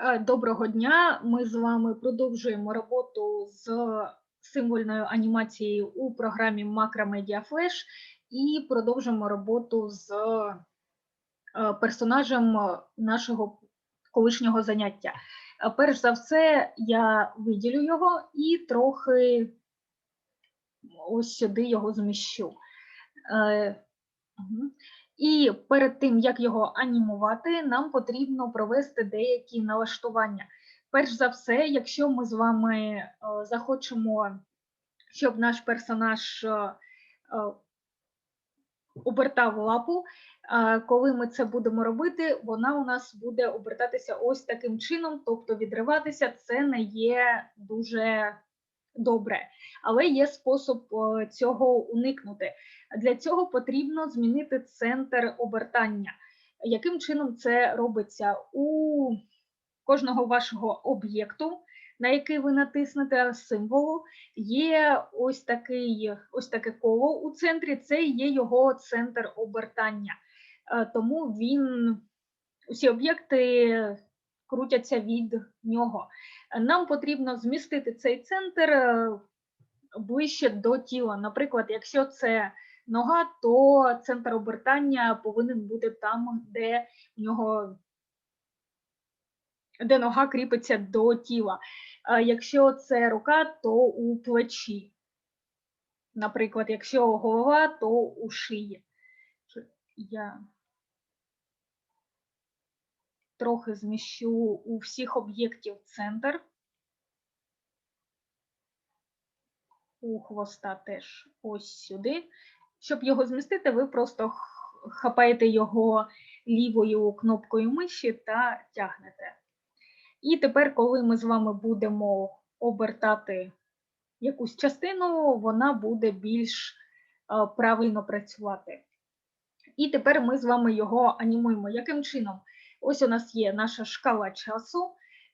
Е, Доброго дня. Ми з вами продовжуємо роботу з символьною анімацією у програмі Macromedia Flash і продовжуємо роботу з е, персонажем нашого колишнього заняття. Е, Перш за все, я виділю його і трохи ось сюди його зміщу. І перед тим, як його анімувати, нам потрібно провести деякі налаштування. Перш за все, якщо ми з вами е, захочемо, щоб наш персонаж е, е, обертав лапу, коли ми це будемо робити, вона у нас буде обертатися ось таким чином, тобто відриватися це не є дуже добре, але є спосіб цього уникнути. Для цього потрібно змінити центр обертання. Яким чином це робиться? У кожного вашого об'єкту, на який ви натиснете символу, є ось такий, ось таке коло у центрі, це є його центр обертання. Е, Тому він, усі об'єкти крутяться від нього. Нам потрібно змістити цей центр е, ближче до тіла. Наприклад, якщо це нога, то центр обертання повинен бути там, де в нього де нога кріпиться до тіла. Якщо це рука, то у плечі. Наприклад, якщо голова, то у шиї. Я трохи зміщу у всіх об'єктів центр. У хвоста теж ось сюди. Щоб його змістити, ви просто хапаєте його лівою кнопкою миші та тягнете. І тепер, коли ми з вами будемо обертати якусь частину, вона буде більш е, правильно працювати. І тепер ми з вами його анімуємо. Яким чином? Ось у нас є наша шкала часу.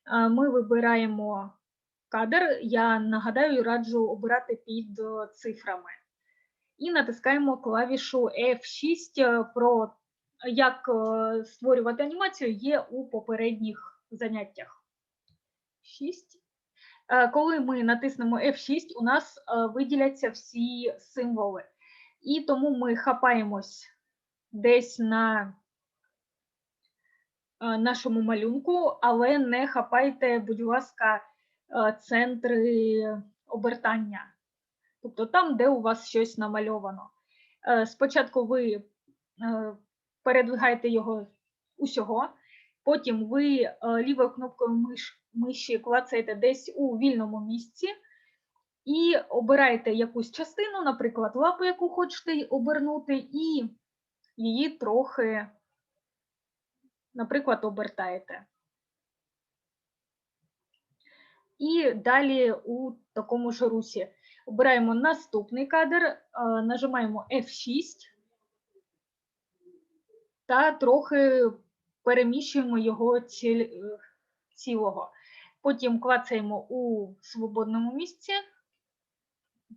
Е, Ми вибираємо кадр. Я нагадаю, раджу обирати під цифрами. І натискаємо клавішу F6. Е, Про як е, створювати анімацію є у попередніх заняттях. 6. Е, Коли ми натиснемо F6, у нас виділяться всі символи. І тому ми хапаємось десь на нашому малюнку, але не хапайте, будь ласка, центри обертання. Тобто там, де у вас щось намальовано. Е, Спочатку ви е, передвигаєте його усього, потім ви е, лівою кнопкою миш, миші клацаєте десь у вільному місці і обираєте якусь частину, наприклад, лапу, яку хочете обернути, і її трохи, наприклад, обертаєте. І далі у такому ж русі обираємо наступний кадр, е, нажимаємо F6 та трохи переміщуємо його е, цілого. Потім клацаємо у свободному місці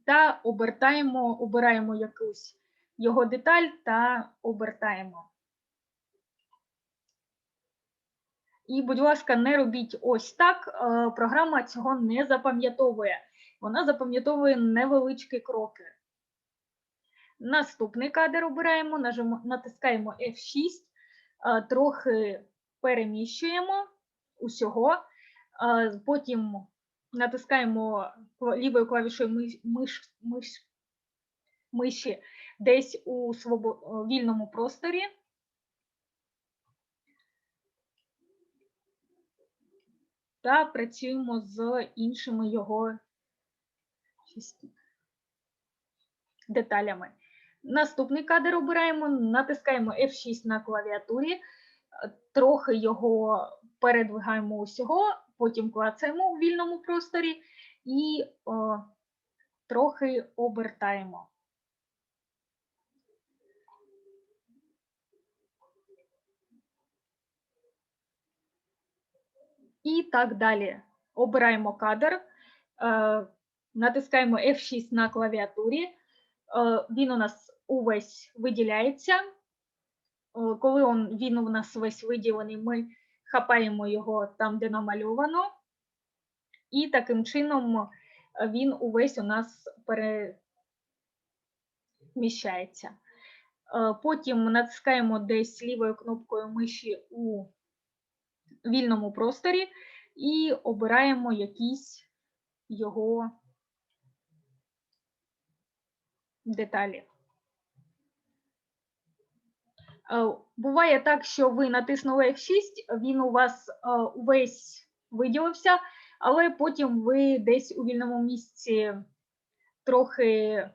та обертаємо, обираємо якусь його деталь та обертаємо. І, будь ласка, не робіть ось так. е, Програма цього не запам'ятовує. Вона запам'ятовує невеличкі кроки. Наступний кадр обираємо, натискаємо F6, е, трохи переміщуємо усього, потім натискаємо лівою клавішою миш, миш, миш, миші десь у свобо- вільному просторі. Та працюємо з іншими його деталями. Наступний кадр обираємо, натискаємо F6 на клавіатурі, трохи його передвигаємо усього, потім клацаємо у вільному просторі і о, трохи обертаємо. І так далі. Обираємо кадр, е, натискаємо F6 на клавіатурі. Е, Він у нас увесь виділяється. Е, Коли він у нас весь виділений, ми хапаємо його там, де намальовано, і таким чином е, він увесь у нас переміщається. Потім натискаємо десь лівою кнопкою миші у вільному просторі і обираємо якісь його деталі. Е, Буває так, що ви натиснули F6, він у вас е, увесь виділився, але потім ви десь у вільному місці трохи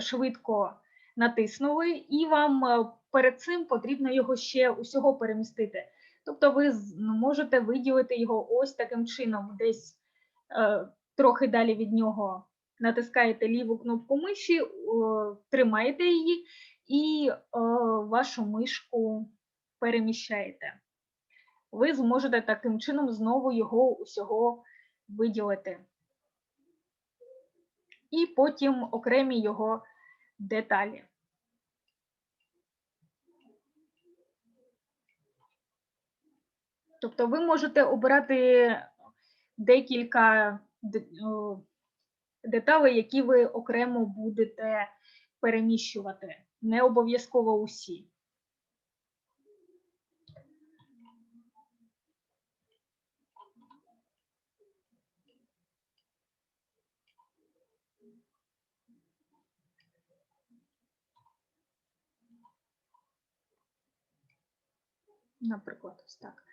швидко натиснули, і вам е, перед цим потрібно його ще усього перемістити. Тобто ви можете виділити його ось таким чином, десь трохи далі від нього натискаєте ліву кнопку миші, е, тримаєте її і е, вашу мишку переміщаєте. Ви зможете таким чином знову його усього виділити. І потім окремі його деталі. Тобто ви можете обирати декілька де- о, деталей, які ви окремо будете переміщувати, не обов'язково усі. Наприклад, ось так.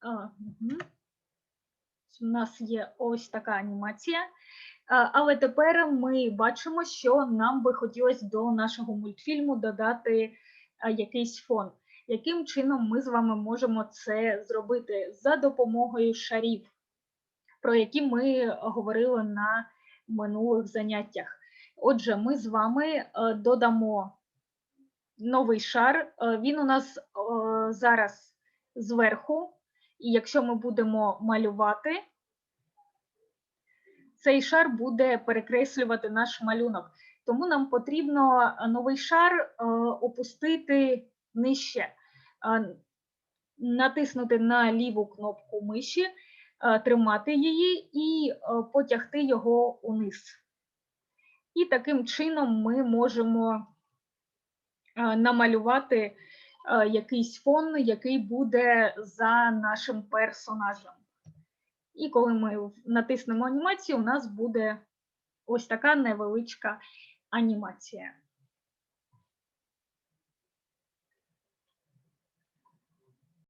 А, мгм. У нас є ось така анімація. Але тепер ми бачимо, що нам би хотілося до нашого мультфільму додати якийсь фон. Яким чином ми з вами можемо це зробити за допомогою шарів, про які ми говорили на минулих заняттях. Отже, ми з вами е, додамо новий шар. Е, Він у нас е, зараз зверху, і якщо ми будемо малювати, цей шар буде перекреслювати наш малюнок. Тому нам потрібно е, новий шар е, опустити нижче, Е, натиснути на ліву кнопку миші, тримати її і потягти його униз. І таким чином ми можемо намалювати якийсь фон, який буде за нашим персонажем. І коли ми натиснемо анімацію, у нас буде ось така невеличка анімація.